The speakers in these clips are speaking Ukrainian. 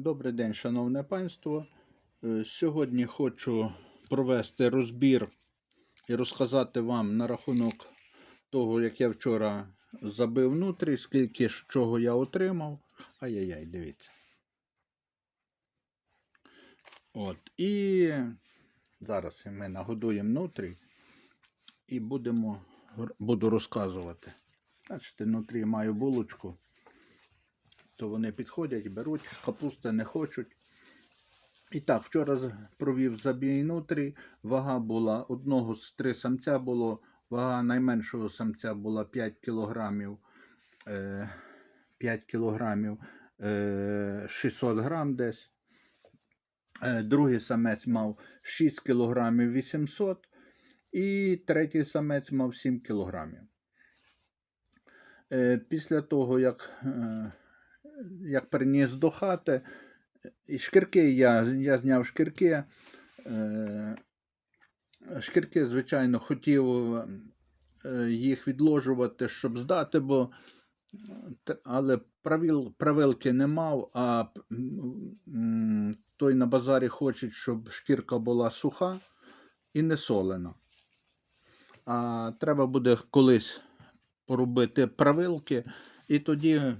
Добрий день, шановне панство. Е, Сьогодні хочу провести розбір і розказати вам на рахунок того, як я вчора забив внутрі, скільки ж чого я отримав. Ай-яй-яй, дивіться. От. І зараз ми нагодуємо внутрі і будемо, буду розказувати. Бачите, внутрі маю булочку то вони підходять, беруть, капусти не хочуть. І так, вчора провів забій нутрі. Вага була одного з три самця було. Вага найменшого самця була 5 кілограмів. Е, 5 кілограмів е, 600 грам десь. Е, другий самець мав 6 кілограмів 800. І третій самець мав 7 кілограмів. Е, після того, як е, як приніс до хати. І шкірки я, я зняв шкірки. Е, Шкірки, звичайно, хотів е, їх відложувати, щоб здати, бо але правил, правилки не мав, а той на базарі хоче, щоб шкірка була суха і не солена. А треба буде колись поробити правилки, і тоді е,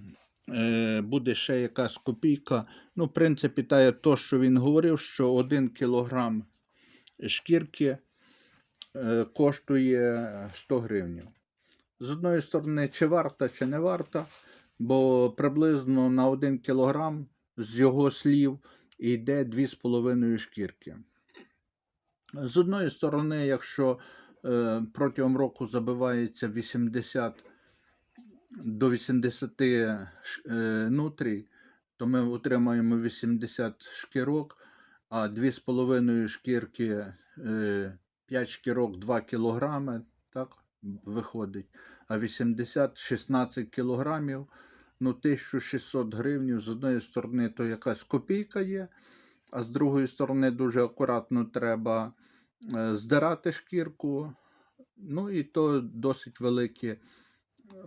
буде ще якась копійка. Ну, в принципі, та є то, що він говорив, що 1 кілограм шкірки е, коштує 100 гривень. З одної сторони, чи варта, чи не варта, бо приблизно на 1 кілограм з його слів йде 2,5 шкірки. З одної сторони, якщо е, протягом року забивається 80 до 80 ш- е, нутрій, то ми отримаємо 80 шкірок, а 2,5 шкірки, е, 5 шкірок 2 кілограми, так, виходить, а 80 16 кілограмів, ну 1600 гривень. З одної сторони, то якась копійка є, а з другої сторони, дуже акуратно треба е, здирати шкірку. Ну і то досить великі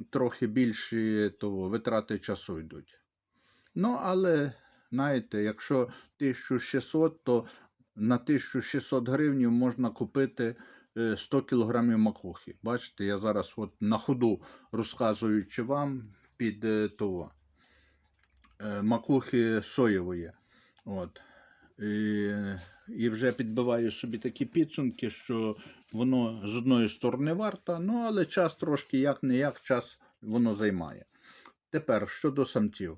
трохи більші то витрати часу йдуть. Ну, але, знаєте, якщо 1600, то на 1600 гривень можна купити е, 100 кілограмів макухи. Бачите, я зараз от на ходу розказуючи вам під е, того, е, макухи соєвої. От. І, вже підбиваю собі такі підсумки, що воно з одної сторони варто, ну але час трошки як не як час воно займає. Тепер щодо самців.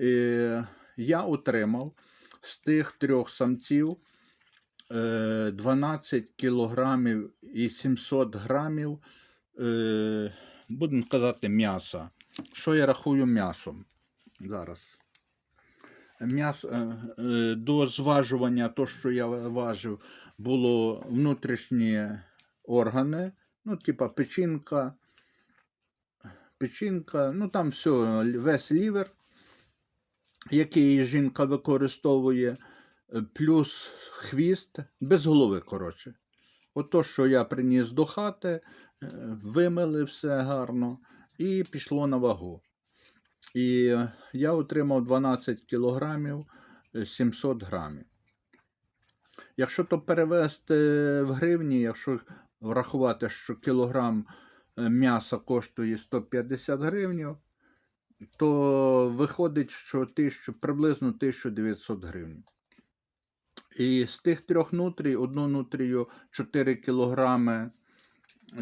Е, я отримав з тих трьох самців е, 12 кілограмів і 700 грамів, е, будемо казати, м'яса. Що я рахую м'ясом? Зараз. М'ясо е, е, до зважування, то, що я важив, було внутрішні органи, ну, типа печінка, печінка, ну там все, весь лівер, який жінка використовує, е, плюс хвіст, без голови, коротше. Ото, що я приніс до хати, вимили все гарно і пішло на вагу. І е, я отримав 12 кілограмів е, 700 грамів. Якщо то перевести в гривні, якщо врахувати, що кілограм е, м'яса коштує 150 гривень, то виходить, що 1000, приблизно 1900 гривень. І з тих трьох нутрій, одну нутрію 4 кілограми,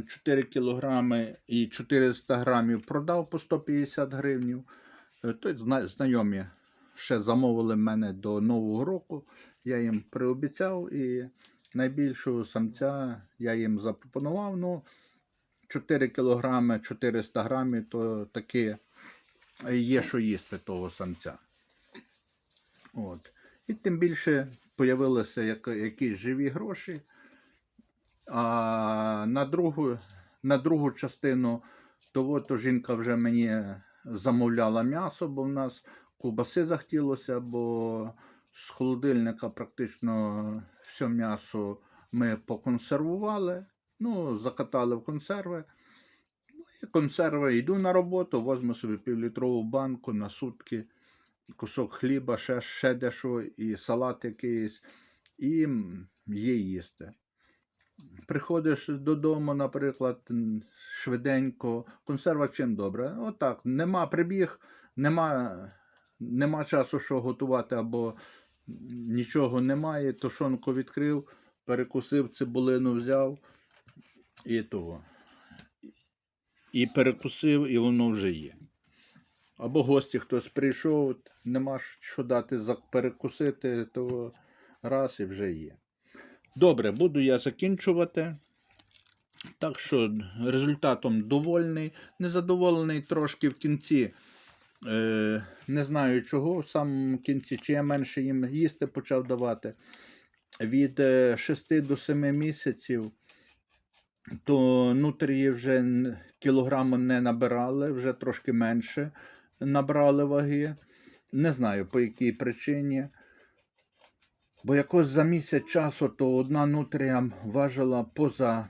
4 кілограми і 400 грамів продав по 150 гривень. Е, То знайомі ще замовили мене до Нового року. Я їм приобіцяв і найбільшого самця я їм запропонував. Ну, 4 кілограми 400 грамів, то таке є, що їсти того самця. От. І тим більше появилися як- якісь живі гроші. А на другу, на другу частину того, то жінка вже мені замовляла м'ясо, бо в нас ковбаси захотілося, бо з холодильника практично все м'ясо ми поконсервували, ну, закатали в консерви. Ну, і консерви йду на роботу, возьму собі півлітрову банку на сутки кусок хліба, ще, ще дещо, і салат якийсь, і є їсти. Приходиш додому, наприклад, швиденько, консерва чим добре. Отак, нема прибіг, нема, нема часу, що готувати, або нічого немає, тушонку відкрив, перекусив, цибулину взяв і того. І перекусив, і воно вже є. Або гості хтось прийшов, нема що дати перекусити, то раз і вже є. Добре, буду я закінчувати. Так що результатом довольний, незадоволений трошки в кінці. Е, не знаю чого, в самому кінці, чи я менше їм їсти почав давати. Від 6 до 7 місяців, то нутрії вже кілограму не набирали, вже трошки менше набрали ваги. Не знаю по якій причині. Бо якось за місяць часу то одна нутрія важила поза,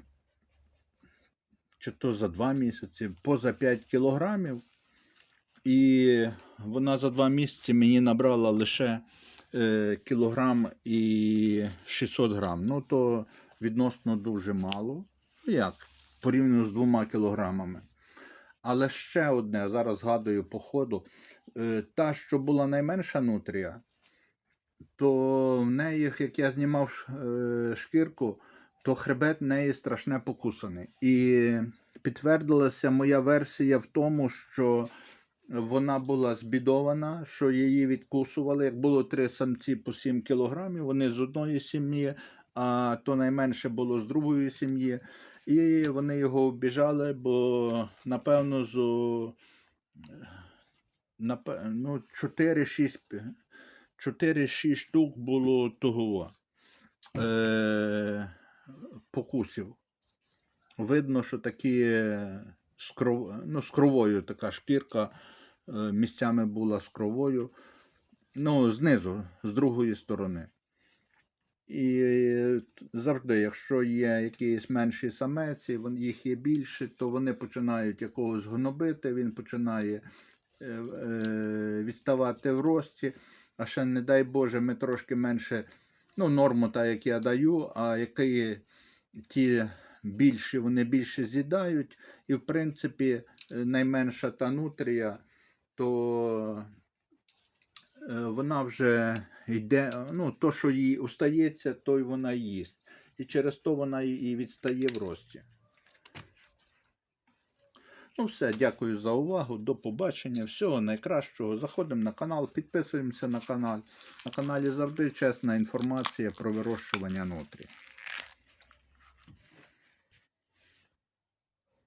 чи то за два місяці, поза 5 кілограмів. І вона за два місяці мені набрала лише е, кілограм і 600 грам. Ну то відносно дуже мало. Ну, Як? Порівняно з двома кілограмами. Але ще одне, зараз згадую по ходу. Е, Та, що була найменша нутрія, то в неї, як я знімав е, шкірку, то хребет в неї страшне покусаний. І підтвердилася моя версія в тому, що вона була збідована, що її відкусували. Як було три самці по 7 кілограмів, вони з одної сім'ї, а то найменше було з другої сім'ї. І вони його обіжали, бо напевно зо напе- ну, 4-6 пі- 4-6 штук було того е, покусів. Видно, що такі е, з, кров, ну, з кровою така шкірка е, місцями була з кровою. Ну, знизу, з другої сторони. І е, завжди, якщо є якийсь менший самець, їх є більше, то вони починають якогось гнобити, він починає е, е, відставати в рості. А ще, не дай Боже, ми трошки менше, ну, норму, та, як я даю, а які ті більші, вони більше з'їдають. І, в принципі, е, найменша та нутрія, то е, вона вже йде, ну, то, що їй устається, то й вона їсть. І через то вона і відстає в рості. Ну, все, дякую за увагу. До побачення. Всього найкращого. Заходимо на канал, підписуємося на канал. На каналі завжди чесна інформація про вирощування нутрій.